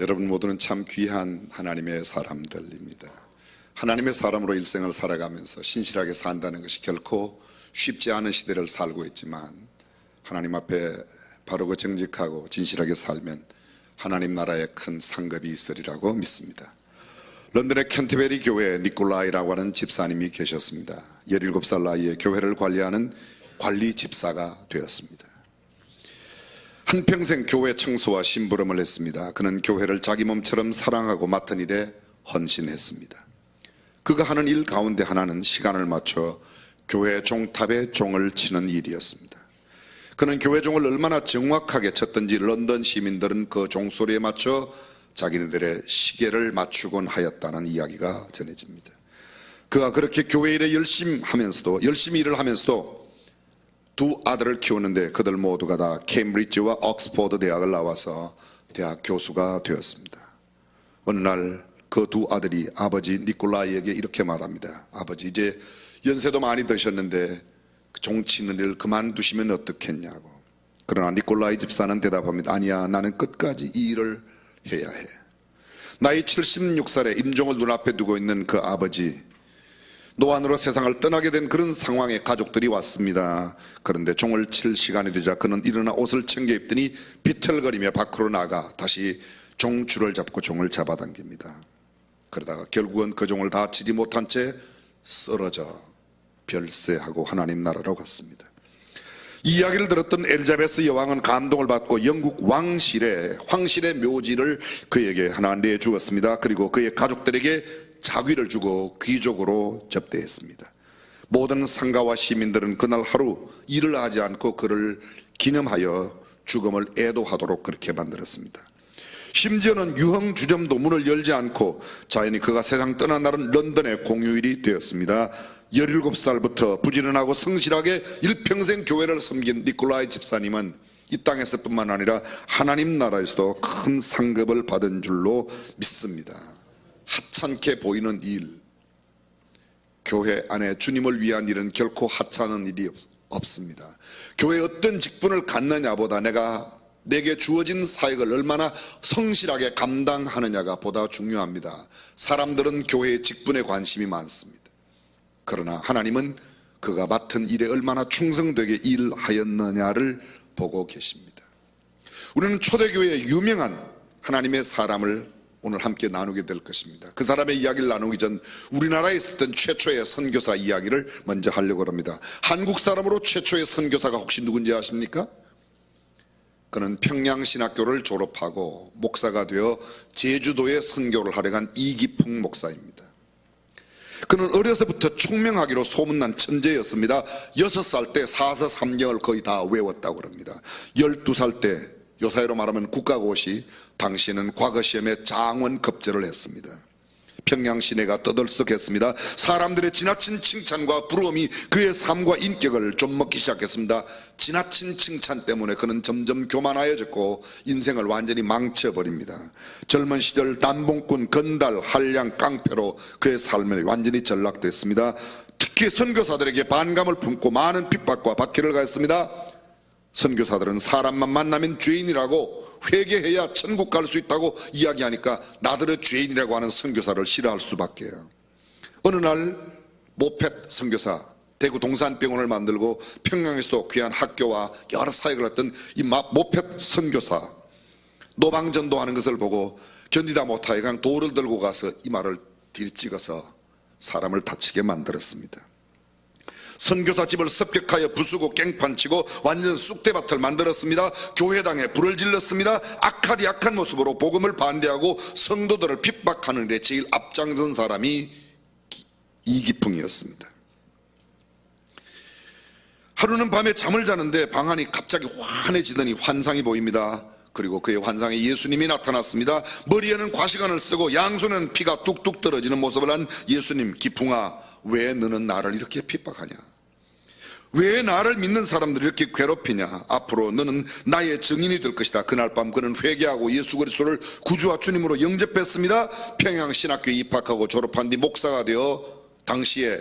여러분 모두는 참 귀한 하나님의 사람들입니다. 하나님의 사람으로 일생을 살아가면서 신실하게 산다는 것이 결코 쉽지 않은 시대를 살고 있지만 하나님 앞에 바르고 정직하고 진실하게 살면 하나님 나라에 큰 상급이 있으리라고 믿습니다. 런던의 캔터베리 교회에 니콜라이라고 하는 집사님이 계셨습니다. 17살 나이에 교회를 관리하는 관리 집사가 되었습니다. 한평생 교회 청소와 심부름을 했습니다. 그는 교회를 자기 몸처럼 사랑하고 맡은 일에 헌신했습니다. 그가 하는 일 가운데 하나는 시간을 맞춰 교회 종탑에 종을 치는 일이었습니다. 그는 교회 종을 얼마나 정확하게 쳤던지 런던 시민들은 그 종소리에 맞춰 자기네들의 시계를 맞추곤 하였다는 이야기가 전해집니다. 그가 그렇게 교회 일에 열심히 하면서도 열심히 일을 하면서도 두 아들을 키우는데 그들 모두가 다 케임브리지와 옥스퍼드 대학을 나와서 대학 교수가 되었습니다. 어느 날 그 두 아들이 아버지 니콜라이에게 이렇게 말합니다. 아버지 이제 연세도 많이 드셨는데 종치는 일 그만두시면 어떻겠냐고. 그러나 니콜라이 집사는 대답합니다. 아니야 나는 끝까지 이 일을 해야 해. 나이 76살에 임종을 눈앞에 두고 있는 그 아버지 노안으로 세상을 떠나게 된 그런 상황에 가족들이 왔습니다. 그런데 종을 칠 시간이 되자 그는 일어나 옷을 챙겨 입더니 비틀거리며 밖으로 나가 다시 종줄을 잡고 종을 잡아당깁니다. 그러다가 결국은 그 종을 다 치지 못한 채 쓰러져 별세하고 하나님 나라로 갔습니다. 이 이야기를 들었던 엘자베스 여왕은 감동을 받고 영국 왕실의 황실의 묘지를 그에게 하나 내주었습니다. 그리고 그의 가족들에게 자귀를 주고 귀족으로 접대했습니다. 모든 상가와 시민들은 그날 하루 일을 하지 않고 그를 기념하여 죽음을 애도하도록 그렇게 만들었습니다. 심지어는 유흥 주점도 문을 열지 않고 자연히 그가 세상 떠난 날은 런던의 공휴일이 되었습니다. 17살부터 부지런하고 성실하게 일평생 교회를 섬긴 니콜라이 집사님은 이 땅에서뿐만 아니라 하나님 나라에서도 큰 상급을 받은 줄로 믿습니다. 하찮게 보이는 일, 교회 안에 주님을 위한 일은 결코 하찮은 일이 없- 없습니다. 교회 어떤 직분을 갖느냐보다 내가 내게 주어진 사역을 얼마나 성실하게 감당하느냐가 보다 중요합니다. 사람들은 교회의 직분에 관심이 많습니다. 그러나 하나님은 그가 맡은 일에 얼마나 충성되게 일하였느냐를 보고 계십니다. 우리는 초대교회의 유명한 하나님의 사람을 오늘 함께 나누게 될 것입니다. 그 사람의 이야기를 나누기 전 우리나라에 있었던 최초의 선교사 이야기를 먼저 하려고 합니다. 한국 사람으로 최초의 선교사가 혹시 누군지 아십니까? 그는 평양신학교를 졸업하고 목사가 되어 제주도에 선교를 하려 간 이기풍 목사입니다. 그는 어려서부터 총명하기로 소문난 천재였습니다. 여섯 살때 사서 삼경을 거의 다 외웠다고 합니다. 열두 살때 요사이로 말하면 국가고시 당시에는 과거 시험에 장원 급제를 했습니다. 평양 시내가 떠들썩했습니다. 사람들의 지나친 칭찬과 부러움이 그의 삶과 인격을 좀 먹기 시작했습니다. 지나친 칭찬 때문에 그는 점점 교만하여졌고 인생을 완전히 망쳐버립니다. 젊은 시절 남봉꾼, 건달, 한량, 깡패로 그의 삶을 완전히 전락됐습니다. 특히 선교사들에게 반감을 품고 많은 핍박과 박해를 가했습니다. 선교사들은 사람만 만나면 죄인이라고 회개해야 천국 갈 수 있다고 이야기하니까 나들의 죄인이라고 하는 선교사를 싫어할 수밖에요. 어느 날 모펫 선교사 대구 동산병원을 만들고 평양에서도 귀한 학교와 여러 사역을 했던 이 마- 모펫 선교사 노방전도하는 것을 보고 견디다 못하여 그냥 돌을 들고 가서 이 말을 들이찍어서 사람을 다치게 만들었습니다. 선교사 집을 습격하여 부수고 깽판치고 완전 쑥대밭을 만들었습니다. 교회당에 불을 질렀습니다. 악하디 악한 모습으로 복음을 반대하고 성도들을 핍박하는 데 제일 앞장선 사람이 기- 이기풍이었습니다. 하루는 밤에 잠을 자는데 방안이 갑자기 환해지더니 환상이 보입니다. 그리고 그의 환상에 예수님이 나타났습니다. 머리에는 과시관을 쓰고 양손에는 피가 뚝뚝 떨어지는 모습을 한 예수님, 기풍아, 왜 너는 나를 이렇게 핍박하냐? 왜 나를 믿는 사람들을 이렇게 괴롭히냐? 앞으로 너는 나의 증인이 될 것이다. 그날 밤 그는 회개하고 예수 그리스도를 구주와 주님으로 영접했습니다. 평양 신학교에 입학하고 졸업한 뒤 목사가 되어 당시에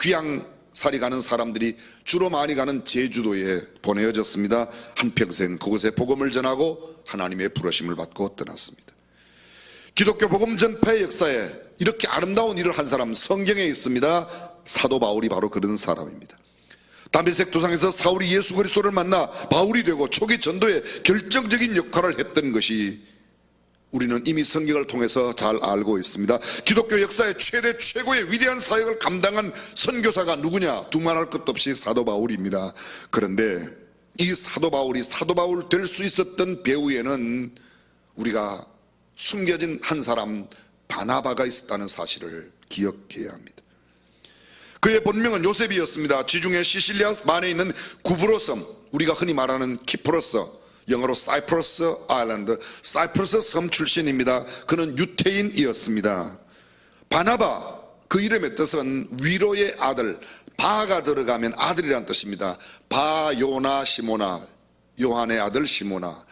귀양살이 가는 사람들이 주로 많이 가는 제주도에 보내어졌습니다. 한평생 그곳에 복음을 전하고 하나님의 부르심을 받고 떠났습니다. 기독교 복음 전파의 역사에 이렇게 아름다운 일을 한 사람 성경에 있습니다. 사도 바울이 바로 그런 사람입니다. 담배색 도상에서 사울이 예수 그리스도를 만나 바울이 되고 초기 전도에 결정적인 역할을 했던 것이 우리는 이미 성경을 통해서 잘 알고 있습니다. 기독교 역사의 최대 최고의 위대한 사역을 감당한 선교사가 누구냐? 두말할 것도 없이 사도 바울입니다. 그런데 이 사도 바울이 사도 바울 될 수 있었던 배후에는 우리가 숨겨진 한 사람 바나바가 있었다는 사실을 기억해야 합니다. 그의 본명은 요셉이었습니다. 지중해 시실리아 만에 있는 구브로섬, 우리가 흔히 말하는 키프로스, 영어로 사이프러스 아일랜드, 사이프러스 섬 출신입니다. 그는 유태인이었습니다. 바나바, 그 이름의 뜻은 위로의 아들, 바가 들어가면 아들이란 뜻입니다. 바 요나 시모나, 요한의 아들 시모나,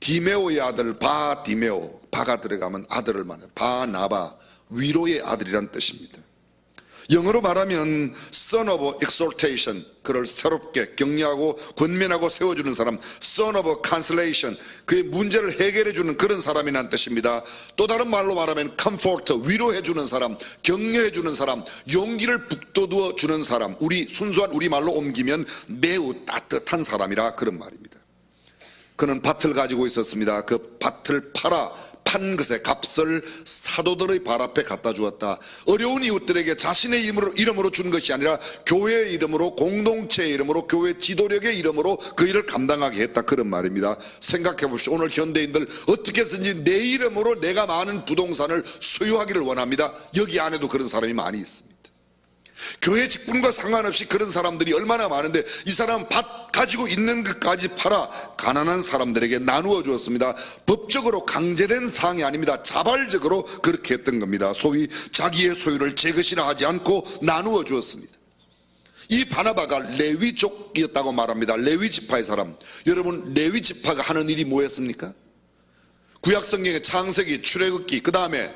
디메오의 아들 바 디메오, 바가 들어가면 아들을 말해요. 바나바, 위로의 아들이란 뜻입니다. 영어로 말하면 son of exhortation 그를 새롭게 격려하고 권면하고 세워주는 사람 son of consolation 그의 문제를 해결해 주는 그런 사람이란 뜻입니다. 또 다른 말로 말하면 comfort 위로해 주는 사람 격려해 주는 사람 용기를 북돋워 주는 사람 우리 순수한 우리말로 옮기면 매우 따뜻한 사람이라 그런 말입니다. 그는 밭을 가지고 있었습니다. 그 밭을 팔아 판 것의 값을 사도들의 발 앞에 갖다 주었다. 어려운 이웃들에게 자신의 이름으로, 이름으로 준 것이 아니라 교회의 이름으로 공동체의 이름으로 교회 지도력의 이름으로 그 일을 감당하게 했다. 그런 말입니다. 생각해 보십시오. 오늘 현대인들 어떻게든지 내 이름으로 내가 많은 부동산을 소유하기를 원합니다. 여기 안에도 그런 사람이 많이 있습니다. 교회 직분과 상관없이 그런 사람들이 얼마나 많은데 이 사람 밭 가지고 있는 것까지 팔아 가난한 사람들에게 나누어 주었습니다. 법적으로 강제된 사항이 아닙니다. 자발적으로 그렇게 했던 겁니다. 소위 자기의 소유를 제 것이라 하지 않고 나누어 주었습니다. 이 바나바가 레위 족이었다고 말합니다. 레위 지파의 사람. 여러분 레위 지파가 하는 일이 뭐였습니까? 구약 성경의 창세기, 출애굽기, 그 다음에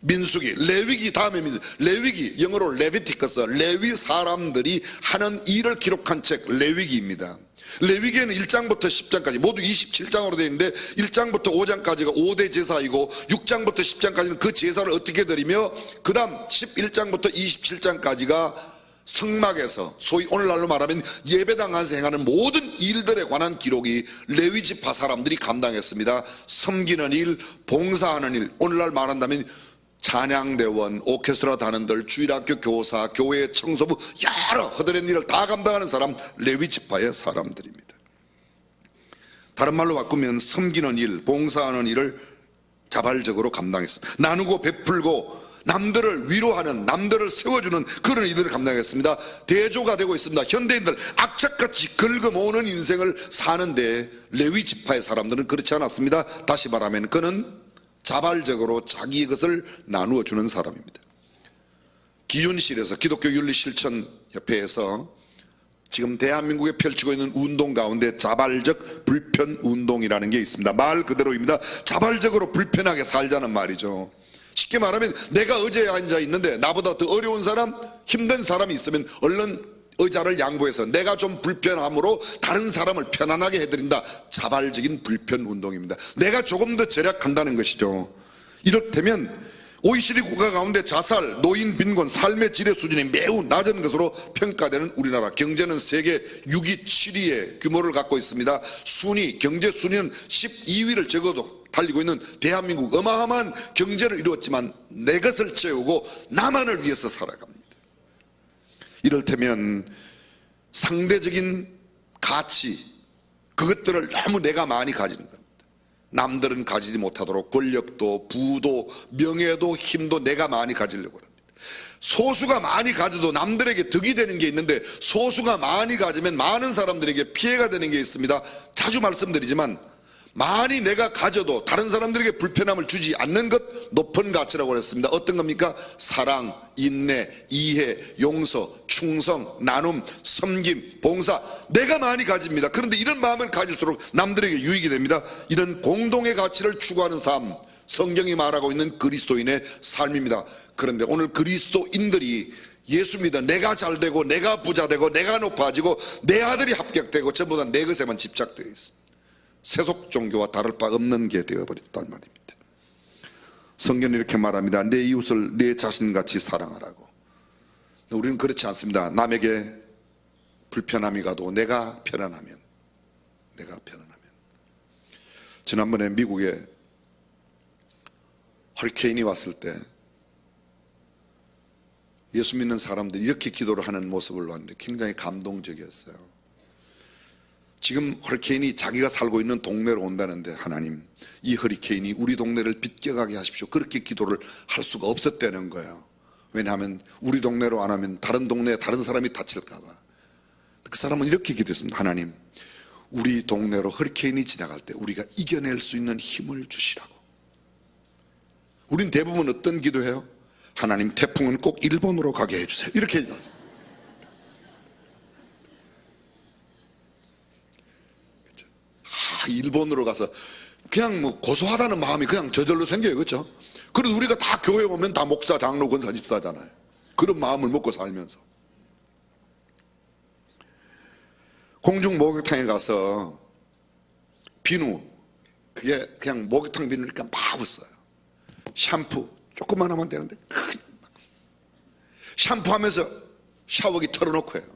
민수기, 레위기 다음에 민수, 레위기 영어로 레비티커스, 레위 사람들이 하는 일을 기록한 책 레위기입니다. 레위기에는 1장부터 10장까지 모두 27장으로 되어 있는데 1장부터 5장까지가 5대 제사이고 6장부터 10장까지는 그 제사를 어떻게 드리며 그 다음 11장부터 27장까지가 성막에서 소위 오늘날로 말하면 예배당 안에서 행하는 모든 일들에 관한 기록이 레위지파 사람들이 감당했습니다. 섬기는 일, 봉사하는 일, 오늘날 말한다면 찬양대원, 오케스트라 단원들, 주일학교 교사, 교회 청소부 여러 허드렛 일을 다 감당하는 사람 레위 지파의 사람들입니다. 다른 말로 바꾸면 섬기는 일, 봉사하는 일을 자발적으로 감당했습니다. 나누고 베풀고 남들을 위로하는 남들을 세워주는 그런 일들을 감당했습니다. 대조가 되고 있습니다. 현대인들 악착같이 긁어 모으는 인생을 사는데 레위 지파의 사람들은 그렇지 않았습니다. 다시 말하면 그는 자발적으로 자기 것을 나누어 주는 사람입니다. 기윤실에서 기독교 윤리 실천 협회에서 지금 대한민국에 펼치고 있는 운동 가운데 자발적 불편 운동이라는 게 있습니다. 말 그대로입니다. 자발적으로 불편하게 살자는 말이죠. 쉽게 말하면 내가 의자에 앉아 있는데 나보다 더 어려운 사람, 힘든 사람이 있으면 얼른 의자를 양보해서 내가 좀 불편함으로 다른 사람을 편안하게 해드린다. 자발적인 불편 운동입니다. 내가 조금 더 절약한다는 것이죠. 이렇다면 OECD 국가 가운데 자살, 노인 빈곤, 삶의 질의 수준이 매우 낮은 것으로 평가되는 우리나라 경제는 세계 6위, 7위의 규모를 갖고 있습니다. 순위, 경제 순위는 12위를 적어도 달리고 있는 대한민국 어마어마한 경제를 이루었지만 내 것을 채우고 나만을 위해서 살아갑니다. 이를테면 상대적인 가치 그것들을 너무 내가 많이 가지는 겁니다. 남들은 가지지 못하도록 권력도 부도 명예도 힘도 내가 많이 가지려고 합니다. 소수가 많이 가져도 남들에게 득이 되는 게 있는데 소수가 많이 가지면 많은 사람들에게 피해가 되는 게 있습니다. 자주 말씀드리지만 많이 내가 가져도 다른 사람들에게 불편함을 주지 않는 것 높은 가치라고 했습니다. 어떤 겁니까? 사랑, 인내, 이해, 용서, 충성, 나눔, 섬김, 봉사. 내가 많이 가집니다. 그런데 이런 마음을 가질수록 남들에게 유익이 됩니다. 이런 공동의 가치를 추구하는 삶. 성경이 말하고 있는 그리스도인의 삶입니다. 그런데 오늘 그리스도인들이 예수 믿어 내가 잘 되고 내가 부자 되고 내가 높아지고 내 아들이 합격되고 전부 다 내 것에만 집착되어 있습니다. 세속 종교와 다를 바 없는 게 되어버렸단 말입니다. 성경은 이렇게 말합니다. 내 이웃을 내 자신같이 사랑하라고. 우리는 그렇지 않습니다. 남에게 불편함이 가도 내가 편안하면, 내가 편안하면. 지난번에 미국에 허리케인이 왔을 때 예수 믿는 사람들이 이렇게 기도를 하는 모습을 봤는데 굉장히 감동적이었어요. 지금 허리케인이 자기가 살고 있는 동네로 온다는데 하나님 이 허리케인이 우리 동네를 비껴가게 하십시오. 그렇게 기도를 할 수가 없었다는 거예요. 왜냐하면 우리 동네로 안 하면 다른 동네에 다른 사람이 다칠까 봐. 그 사람은 이렇게 기도했습니다. 하나님 우리 동네로 허리케인이 지나갈 때 우리가 이겨낼 수 있는 힘을 주시라고. 우린 대부분 어떤 기도해요? 하나님 태풍은 꼭 일본으로 가게 해주세요. 이렇게 얘기하죠. 그렇죠? 아, 일본으로 가서 그냥 뭐 고소하다는 마음이 그냥 저절로 생겨요. 그렇죠? 그래도 우리가 다 교회 오면 다 목사, 장로, 권사, 집사잖아요. 그런 마음을 먹고 살면서. 공중 목욕탕에 가서 비누, 그게 그냥 목욕탕 비누니까 막 웃어요. 샴푸 조금만 하면 되는데 그냥 막 써. 샴푸하면서 샤워기 털어놓고 해요.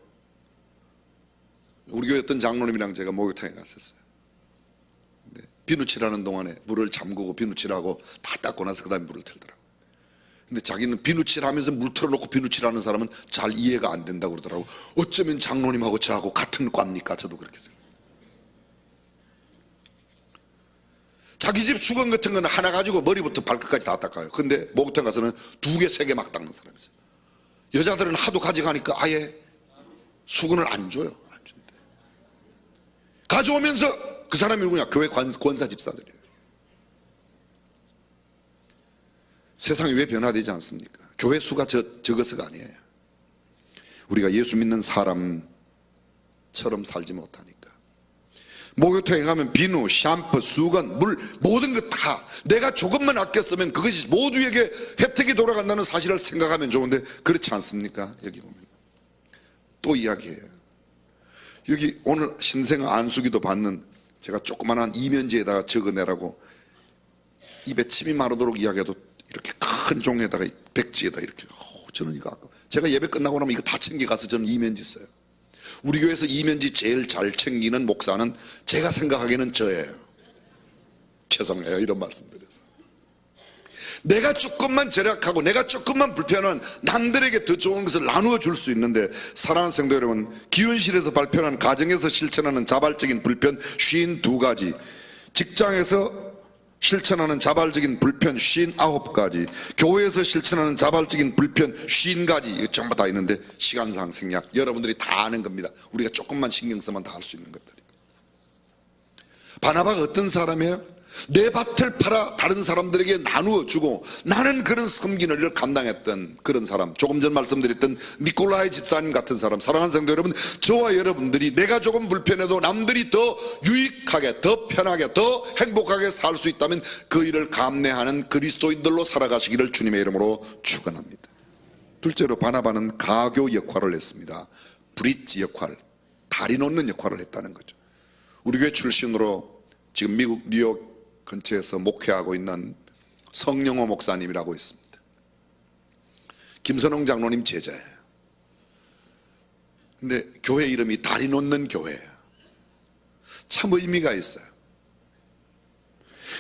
우리 교회 어떤 장로님이랑 제가 목욕탕에 갔었어요. 비누칠하는 동안에 물을 잠그고 비누칠하고 다 닦고 나서 그 다음에 물을 틀더라고. 요 근데 자기는 비누칠하면서 물 틀어놓고 비누칠하는 사람은 잘 이해가 안 된다고 그러더라고. 어쩌면 장로님하고 저하고 같은 과입니까? 저도 그렇게 생각해요. 자기 집 수건 같은 거는 하나 가지고 머리부터 발끝까지 다 닦아요. 근데 목욕탕 가서는 두 개, 세 개 막 닦는 사람이 있어요. 여자들은 하도 가져가니까 아예 수건을 안 줘요. 안 준대. 가져오면서 그 사람이 누구냐? 교회 관, 권사 집사들이에요. 세상이 왜 변화되지 않습니까? 교회 수가 저, 적어서가 아니에요. 우리가 예수 믿는 사람처럼 살지 못하니까. 목욕탕에 가면 비누, 샴푸, 수건, 물 모든 것 다 내가 조금만 아껴 쓰면 그것이 모두에게 혜택이 돌아간다는 사실을 생각하면 좋은데 그렇지 않습니까? 여기 보면 또 이야기해요. 여기 오늘 신생 안수기도 받는 제가 조그만한 이면지에다가 적어내라고 입에 침이 마르도록 이야기해도 이렇게 큰 종에다가 백지에다 이렇게 어, 저는 이거 아까 제가 예배 끝나고 나면 이거 다 챙겨가서 저는 이면지 써요. 우리 교회에서 이면지 제일 잘 챙기는 목사는 제가 생각하기에는 저예요. 죄송해요. 이런 말씀드려서. 내가 조금만 절약하고 내가 조금만 불편한 남들에게 더 좋은 것을 나누어 줄 수 있는데 사랑하는 성도 여러분 기원실에서 발표한 가정에서 실천하는 자발적인 불편 52가지 직장에서 실천하는 자발적인 불편 59가지 교회에서 실천하는 자발적인 불편 50가지 이거 전부 다 있는데 시간상 생략. 여러분들이 다 아는 겁니다. 우리가 조금만 신경 쓰면 다 할 수 있는 것들이. 바나바가 어떤 사람이에요? 내 밭을 팔아 다른 사람들에게 나누어 주고 나는 그런 섬기는 일을 감당했던 그런 사람 조금 전 말씀드렸던 니콜라이 집사님 같은 사람 사랑하는 성도 여러분 저와 여러분들이 내가 조금 불편해도 남들이 더 유익하게 더 편하게 더 행복하게 살 수 있다면 그 일을 감내하는 그리스도인들로 살아가시기를 주님의 이름으로 축원합니다. 둘째로 바나바는 가교 역할을 했습니다. 브릿지 역할 다리 놓는 역할을 했다는 거죠. 우리 교회 출신으로 지금 미국 뉴욕 근처에서 목회하고 있는 성령호 목사님이라고 있습니다. 김선홍 장로님 제자예요. 근데 교회 이름이 다리 놓는 교회예요. 참 의미가 있어요.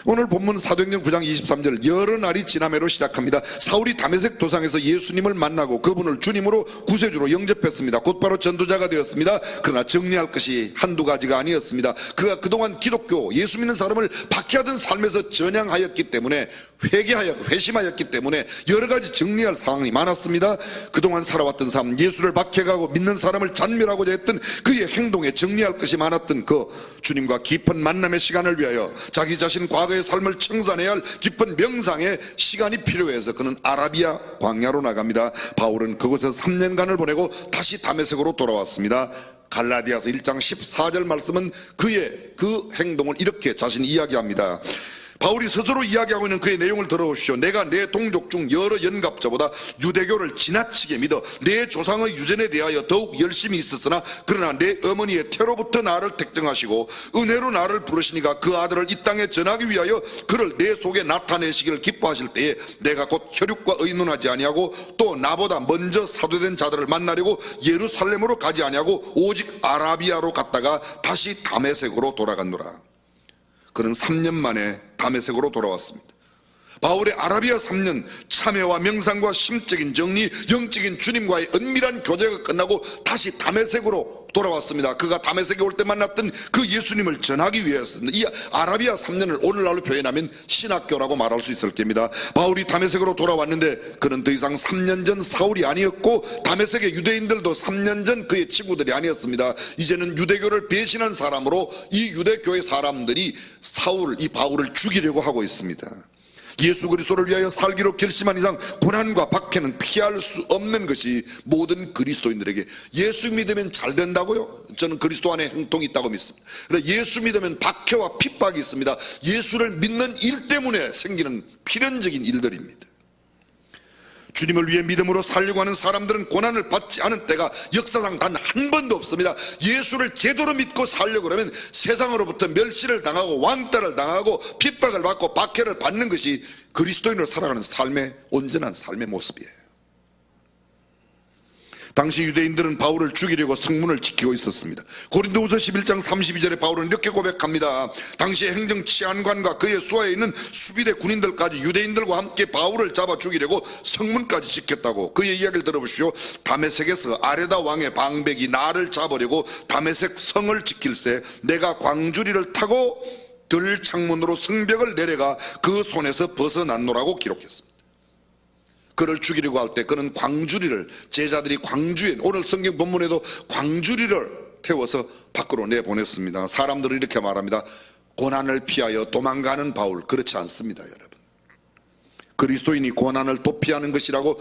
오늘 본문 사도행전 9장 23절 여러 날이 지나매로 시작합니다. 사울이 다메섹 도상에서 예수님을 만나고 그분을 주님으로 구세주로 영접했습니다. 곧바로 전도자가 되었습니다. 그러나 정리할 것이 한두 가지가 아니었습니다. 그가 그동안 기독교 예수 믿는 사람을 박해하던 삶에서 전향하였기 때문에 회개하여 회심하였기 때문에 여러 가지 정리할 상황이 많았습니다. 그동안 살아왔던 삶 예수를 박해가고 믿는 사람을 잔멸하고자 했던 그의 행동에 정리할 것이 많았던 그 주님과 깊은 만남의 시간을 위하여 자기 자신 과거의 삶을 청산해야 할 깊은 명상의 시간이 필요해서 그는 아라비아 광야로 나갑니다. 바울은 그곳에서 3년간을 보내고 다시 다메섹으로 돌아왔습니다. 갈라디아서 1장 14절 말씀은 그의 그 행동을 이렇게 자신이 이야기합니다. 바울이 스스로 이야기하고 있는 그의 내용을 들어오시오. 내가 내 동족 중 여러 연갑자보다 유대교를 지나치게 믿어 내 조상의 유전에 대하여 더욱 열심히 있었으나 그러나 내 어머니의 태로부터 나를 택정하시고 은혜로 나를 부르시니까 그 아들을 이 땅에 전하기 위하여 그를 내 속에 나타내시기를 기뻐하실 때에 내가 곧 혈육과 의논하지 아니하고 또 나보다 먼저 사도된 자들을 만나려고 예루살렘으로 가지 아니하고 오직 아라비아로 갔다가 다시 다메섹으로 돌아갔노라. 그는 3년 만에 다메섹으로 돌아왔습니다. 바울의 아라비아 3년 참회와 명상과 심적인 정리, 영적인 주님과의 은밀한 교제가 끝나고 다시 다메섹으로 돌아왔습니다. 그가 다메섹에 올 때 만났던 그 예수님을 전하기 위해서는 이 아라비아 3년을 오늘날로 표현하면 신학교라고 말할 수 있을 겁니다. 바울이 다메섹으로 돌아왔는데 그는 더 이상 3년 전 사울이 아니었고 다메섹의 유대인들도 3년 전 그의 친구들이 아니었습니다. 이제는 유대교를 배신한 사람으로 이 유대교의 사람들이 사울, 이 바울을 죽이려고 하고 있습니다. 예수 그리스도를 위하여 살기로 결심한 이상 고난과 박해는 피할 수 없는 것이 모든 그리스도인들에게 예수 믿으면 잘 된다고요? 저는 그리스도 안에 형통이 있다고 믿습니다. 그래 예수 믿으면 박해와 핍박이 있습니다. 예수를 믿는 일 때문에 생기는 필연적인 일들입니다. 주님을 위해 믿음으로 살려고 하는 사람들은 고난을 받지 않은 때가 역사상 단 한 번도 없습니다. 예수를 제대로 믿고 살려고 그러면 세상으로부터 멸시를 당하고 왕따를 당하고 핍박을 받고 박해를 받는 것이 그리스도인으로 살아가는 삶의 온전한 삶의 모습이에요. 당시 유대인들은 바울을 죽이려고 성문을 지키고 있었습니다. 고린도후서 11장 32절에 바울은 이렇게 고백합니다. 당시 행정 치안관과 그의 수하에 있는 수비대 군인들까지 유대인들과 함께 바울을 잡아 죽이려고 성문까지 지켰다고 그의 이야기를 들어보시오. 다메섹에서 아레다 왕의 방백이 나를 잡으려고 다메섹 성을 지킬세 내가 광주리를 타고 들 창문으로 성벽을 내려가 그 손에서 벗어났노라고 기록했습니다. 그를 죽이려고 할 때 그는 광주리를 제자들이 광주에 오늘 성경 본문에도 광주리를 태워서 밖으로 내보냈습니다. 사람들은 이렇게 말합니다. 고난을 피하여 도망가는 바울 그렇지 않습니다, 여러분. 그리스도인이 고난을 도피하는 것이라고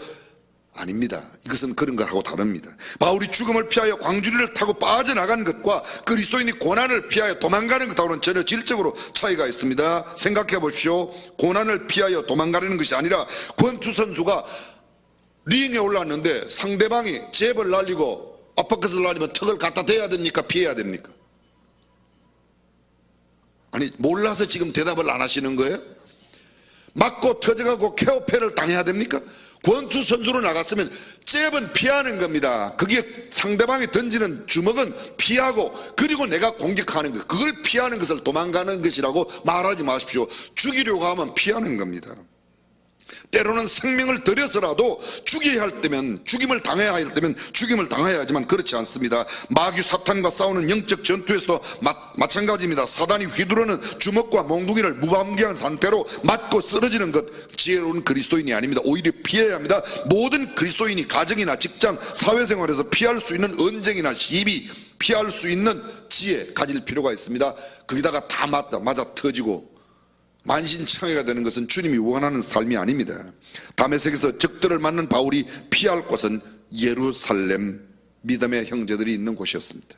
아닙니다. 이것은 그런 것하고 다릅니다. 바울이 죽음을 피하여 광주리를 타고 빠져나간 것과 그리스도인이 고난을 피하여 도망가는 것하고는 전혀 질적으로 차이가 있습니다. 생각해 보십시오. 고난을 피하여 도망가려는 것이 아니라 권투 선수가 링에 올랐는데 상대방이 잽을 날리고 아파컷을 날리면 턱을 갖다 대야 됩니까? 피해야 됩니까? 아니 몰라서 지금 대답을 안 하시는 거예요? 맞고 터져가고 케어패를 당해야 됩니까? 권투 선수로 나갔으면 잽은 피하는 겁니다. 그게 상대방이 던지는 주먹은 피하고 그리고 내가 공격하는 것 그걸 피하는 것을 도망가는 것이라고 말하지 마십시오. 죽이려고 하면 피하는 겁니다. 때로는 생명을 들여서라도 죽여야 할 때면 죽임을 당해야 할 때면 죽임을 당해야 하지만 그렇지 않습니다. 마귀 사탄과 싸우는 영적 전투에서도 마, 마찬가지입니다. 사단이 휘두르는 주먹과 몽둥이를 무방비한 상태로 맞고 쓰러지는 것 지혜로운 그리스도인이 아닙니다. 오히려 피해야 합니다. 모든 그리스도인이 가정이나 직장, 사회생활에서 피할 수 있는 언쟁이나 시비 피할 수 있는 지혜 가질 필요가 있습니다. 거기다가 다 맞다 맞아 터지고 만신창이가 되는 것은 주님이 원하는 삶이 아닙니다. 다메섹에서 적들을 맞는 바울이 피할 곳은 예루살렘 믿음의 형제들이 있는 곳이었습니다.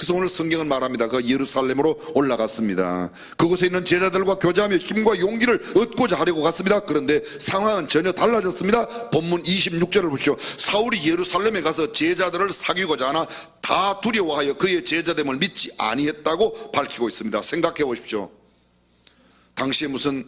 그래서 오늘 성경은 말합니다. 그 예루살렘으로 올라갔습니다. 그곳에 있는 제자들과 교제하며 힘과 용기를 얻고자 하려고 갔습니다. 그런데 상황은 전혀 달라졌습니다. 본문 26절을 보시오. 사울이 예루살렘에 가서 제자들을 사귀고자 하나 다 두려워하여 그의 제자됨을 믿지 아니했다고 밝히고 있습니다. 생각해 보십시오. 당시에 무슨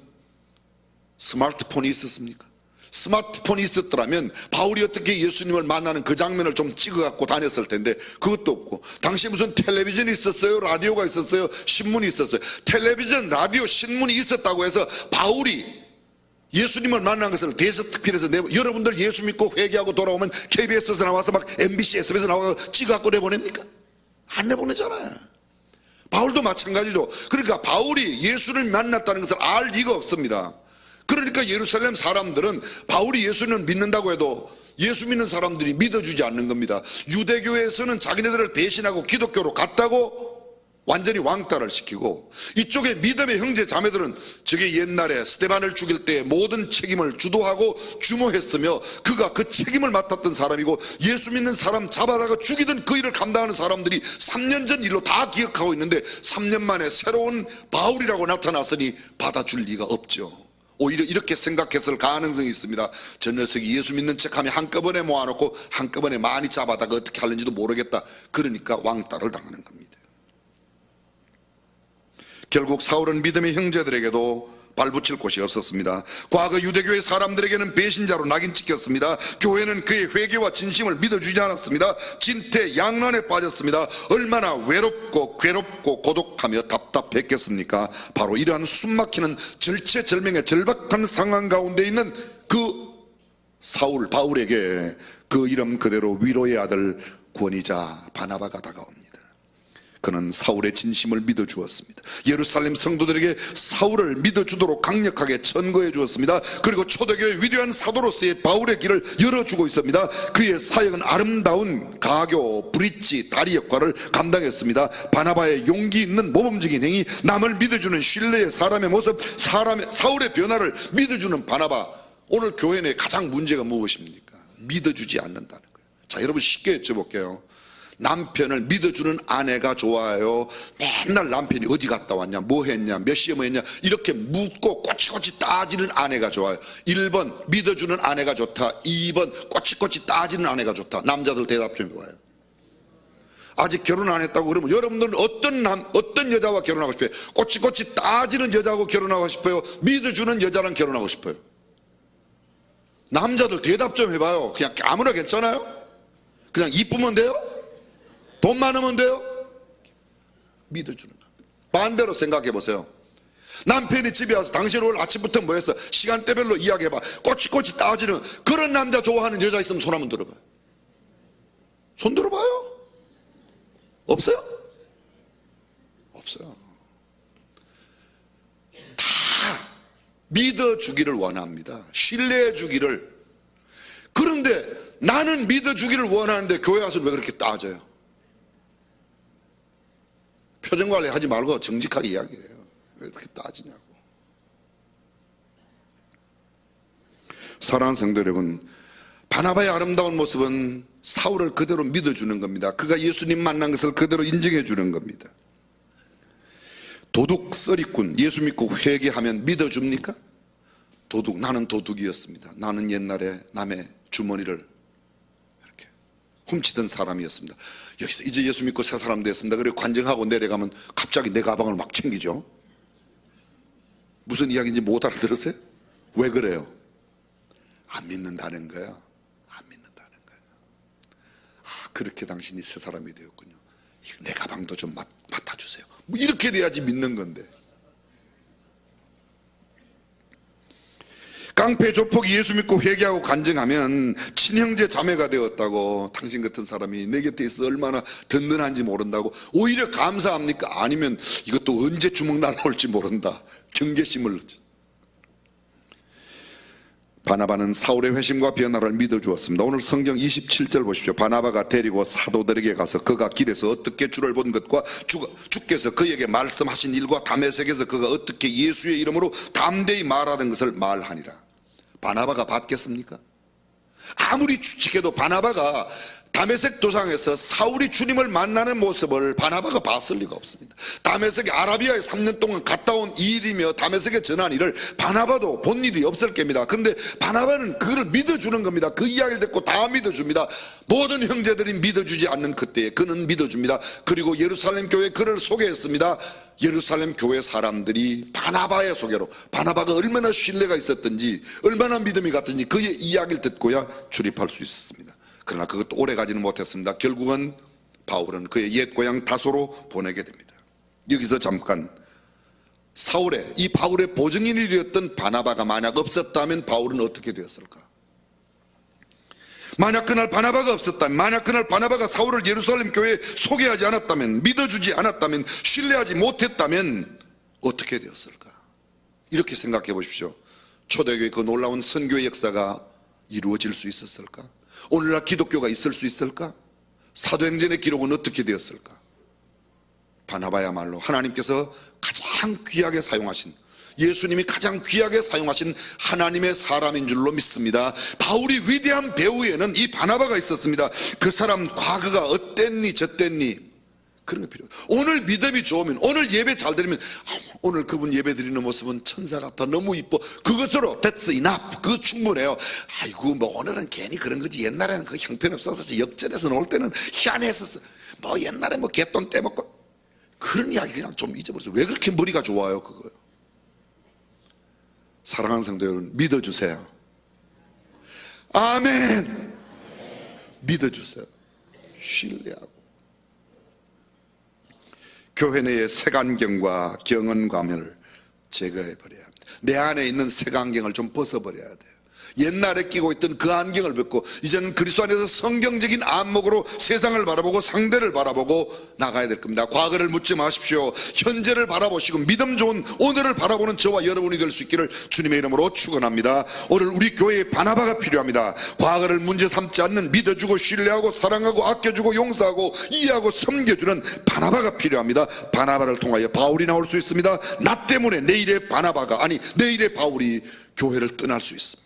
스마트폰이 있었습니까? 스마트폰이 있었더라면 바울이 어떻게 예수님을 만나는 그 장면을 좀 찍어갖고 다녔을 텐데 그것도 없고 당시에 무슨 텔레비전이 있었어요? 라디오가 있었어요? 신문이 있었어요? 텔레비전, 라디오, 신문이 있었다고 해서 바울이 예수님을 만난 것을 대서특필해서 내 여러분들 예수 믿고 회개하고 돌아오면 KBS에서 나와서 막 MBC, SBS에서 나와서 찍어갖고 내보냅니까? 안 내보내잖아요. 바울도 마찬가지죠. 그러니까 바울이 예수를 만났다는 것을 알 리가 없습니다. 그러니까 예루살렘 사람들은 바울이 예수를 믿는다고 해도 예수 믿는 사람들이 믿어주지 않는 겁니다. 유대교에서는 자기네들을 배신하고 기독교로 갔다고 완전히 왕따를 시키고 이쪽에 믿음의 형제 자매들은 저게 옛날에 스테반을 죽일 때 모든 책임을 주도하고 주모했으며 그가 그 책임을 맡았던 사람이고 예수 믿는 사람 잡아다가 죽이던 그 일을 감당하는 사람들이 3년 전 일로 다 기억하고 있는데 3년 만에 새로운 바울이라고 나타났으니 받아줄 리가 없죠. 오히려 이렇게 생각했을 가능성이 있습니다. 저 녀석이 예수 믿는 척하면 한꺼번에 모아놓고 한꺼번에 많이 잡아다가 어떻게 하는지도 모르겠다. 그러니까 왕따를 당하는 겁니다. 결국 사울은 믿음의 형제들에게도 발붙일 곳이 없었습니다. 과거 유대교의 사람들에게는 배신자로 낙인 찍혔습니다. 교회는 그의 회개와 진심을 믿어주지 않았습니다. 진퇴 양난에 빠졌습니다. 얼마나 외롭고 괴롭고 고독하며 답답했겠습니까? 바로 이러한 숨막히는 절체절명의 절박한 상황 가운데 있는 그 사울 바울에게 그 이름 그대로 위로의 아들 권위자 바나바가 다가옵니다. 그는 사울의 진심을 믿어 주었습니다. 예루살렘 성도들에게 사울을 믿어 주도록 강력하게 천거해 주었습니다. 그리고 초대교회 위대한 사도로서의 바울의 길을 열어 주고 있습니다. 그의 사역은 아름다운 가교, 브릿지, 다리 역할을 감당했습니다. 바나바의 용기 있는 모범적인 행위, 남을 믿어 주는 신뢰의 사람의 모습, 사람의 사울의 변화를 믿어 주는 바나바. 오늘 교회 내 가장 문제가 무엇입니까? 믿어 주지 않는다는 거예요. 자, 여러분 쉽게 여쭤볼게요. 남편을 믿어주는 아내가 좋아요. 맨날 남편이 어디 갔다 왔냐, 뭐 했냐, 몇 시에 뭐 했냐, 이렇게 묻고 꼬치꼬치 따지는 아내가 좋아요. 1번, 믿어주는 아내가 좋다. 2번, 꼬치꼬치 따지는 아내가 좋다. 남자들 대답 좀 해봐요. 아직 결혼 안 했다고 그러면 여러분들은 어떤 남, 어떤 여자와 결혼하고 싶어요? 꼬치꼬치 따지는 여자하고 결혼하고 싶어요? 믿어주는 여자랑 결혼하고 싶어요? 남자들 대답 좀 해봐요. 그냥 아무나 괜찮아요? 그냥 이쁘면 돼요? 돈 많으면 돼요? 믿어주는 남. 반대로 생각해 보세요. 남편이 집에 와서 당신 오늘 아침부터 뭐 했어? 시간대별로 이야기해봐. 꼬치꼬치 따지는 그런 남자 좋아하는 여자 있으면 손 한번 들어봐요. 손 들어봐요? 없어요? 없어요. 다 믿어주기를 원합니다. 신뢰해주기를. 그런데 나는 믿어주기를 원하는데 교회 와서 왜 그렇게 따져요? 표정 관리 하지 말고 정직하게 이야기를 해요. 왜 그렇게 따지냐고. 사랑하는 성도 여러분, 바나바의 아름다운 모습은 사울을 그대로 믿어주는 겁니다. 그가 예수님 만난 것을 그대로 인정해 주는 겁니다. 도둑 썰이꾼 예수 믿고 회개하면 믿어줍니까? 도둑 나는 도둑이었습니다. 나는 옛날에 남의 주머니를 이렇게 훔치던 사람이었습니다. 여기서 이제 예수 믿고 새 사람 됐습니다. 그리고 관정하고 내려가면 갑자기 내 가방을 막 챙기죠. 무슨 이야기인지 못 알아들었어요? 왜 그래요? 안 믿는다는 거예요. 안 믿는다는 거예요. 아, 그렇게 당신이 새 사람이 되었군요. 내 가방도 좀 맡, 맡아주세요. 뭐 이렇게 돼야지 믿는 건데. 깡패 조폭이 예수 믿고 회개하고 간증하면 친형제 자매가 되었다고 당신 같은 사람이 내 곁에 있어 얼마나 든든한지 모른다고 오히려 감사합니까? 아니면 이것도 언제 주먹 날라올지 모른다. 경계심을 바나바는 사울의 회심과 변화를 믿어주었습니다. 오늘 성경 27절 보십시오. 바나바가 데리고 사도들에게 가서 그가 길에서 어떻게 주를 본 것과 주, 주께서 그에게 말씀하신 일과 담에색에서 그가 어떻게 예수의 이름으로 담대히 말하던 것을 말하니라. 바나바가 받겠습니까? 아무리 추측해도 바나바가 다메섹 도상에서 사울이 주님을 만나는 모습을 바나바가 봤을 리가 없습니다. 다메섹이 아라비아에 3년 동안 갔다 온 일이며 다메섹에 전한 일을 바나바도 본 일이 없을 겁니다. 그런데 바나바는 그를 믿어주는 겁니다. 그 이야기를 듣고 다 믿어줍니다. 모든 형제들이 믿어주지 않는 그때에 그는 믿어줍니다. 그리고 예루살렘 교회 그를 소개했습니다. 예루살렘 교회 사람들이 바나바의 소개로 바나바가 얼마나 신뢰가 있었던지 얼마나 믿음이 갔던지 그의 이야기를 듣고야 출입할 수 있었습니다. 그러나 그것도 오래 가지는 못했습니다. 결국은 바울은 그의 옛 고향 다소로 보내게 됩니다. 여기서 잠깐 사울의 이 바울의 보증인이 되었던 바나바가 만약 없었다면 바울은 어떻게 되었을까? 만약 그날 바나바가 없었다면, 만약 그날 바나바가 사울을 예루살렘 교회에 소개하지 않았다면, 믿어주지 않았다면, 신뢰하지 못했다면 어떻게 되었을까? 이렇게 생각해 보십시오. 초대교회 그 놀라운 선교의 역사가 이루어질 수 있었을까? 오늘날 기독교가 있을 수 있을까? 사도행전의 기록은 어떻게 되었을까? 바나바야말로 하나님께서 가장 귀하게 사용하신 예수님이 가장 귀하게 사용하신 하나님의 사람인 줄로 믿습니다. 바울이 위대한 배우에는 이 바나바가 있었습니다. 그 사람 과거가 어땠니 저땠니 그런 게 필요해요. 오늘 믿음이 좋으면 오늘 예배 잘 드리면 아, 오늘 그분 예배 드리는 모습은 천사 같아 너무 이뻐 그것으로 that's enough 그 충분해요. 아이고 뭐 오늘은 괜히 그런 거지 옛날에는 그 형편없어서 역전해서 놀 때는 희한했었어. 뭐 옛날에 뭐 개돈 떼먹고 그런 이야기 그냥 좀 잊어버렸어요. 왜 그렇게 머리가 좋아요 그거요. 사랑하는 성도 여러분 믿어주세요. 아멘. 믿어주세요. 신뢰하고. 교회 내의 색안경과 경은과면을 제거해 버려야 합니다. 내 안에 있는 색안경을 좀 벗어버려야 돼요. 옛날에 끼고 있던 그 안경을 벗고 이제는 그리스도 안에서 성경적인 안목으로 세상을 바라보고 상대를 바라보고 나가야 될 겁니다. 과거를 묻지 마십시오. 현재를 바라보시고 믿음 좋은 오늘을 바라보는 저와 여러분이 될 수 있기를 주님의 이름으로 축원합니다. 오늘 우리 교회에 바나바가 필요합니다. 과거를 문제 삼지 않는 믿어주고 신뢰하고 사랑하고 아껴주고 용서하고 이해하고 섬겨주는 바나바가 필요합니다. 바나바를 통하여 바울이 나올 수 있습니다. 나 때문에 내일의 바나바가 아니 내일의 바울이 교회를 떠날 수 있습니다.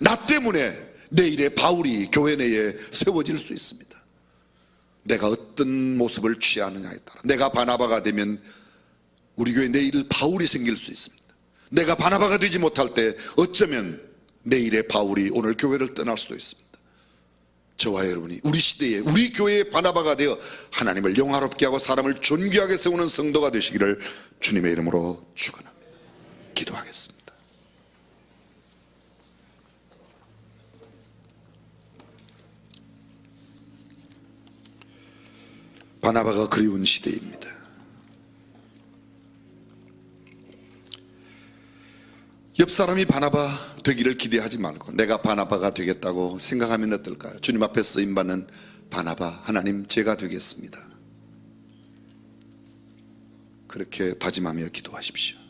나 때문에 내일의 바울이 교회 내에 세워질 수 있습니다. 내가 어떤 모습을 취하느냐에 따라 내가 바나바가 되면 우리 교회 내일 바울이 생길 수 있습니다. 내가 바나바가 되지 못할 때 어쩌면 내일의 바울이 오늘 교회를 떠날 수도 있습니다. 저와 여러분이 우리 시대에 우리 교회의 바나바가 되어 하나님을 영화롭게 하고 사람을 존귀하게 세우는 성도가 되시기를 주님의 이름으로 축원합니다. 기도하겠습니다. 바나바가 그리운 시대입니다. 옆 사람이 바나바 되기를 기대하지 말고 내가 바나바가 되겠다고 생각하면 어떨까요? 주님 앞에 쓰임 받는 바나바 하나님 제가 되겠습니다. 그렇게 다짐하며 기도하십시오.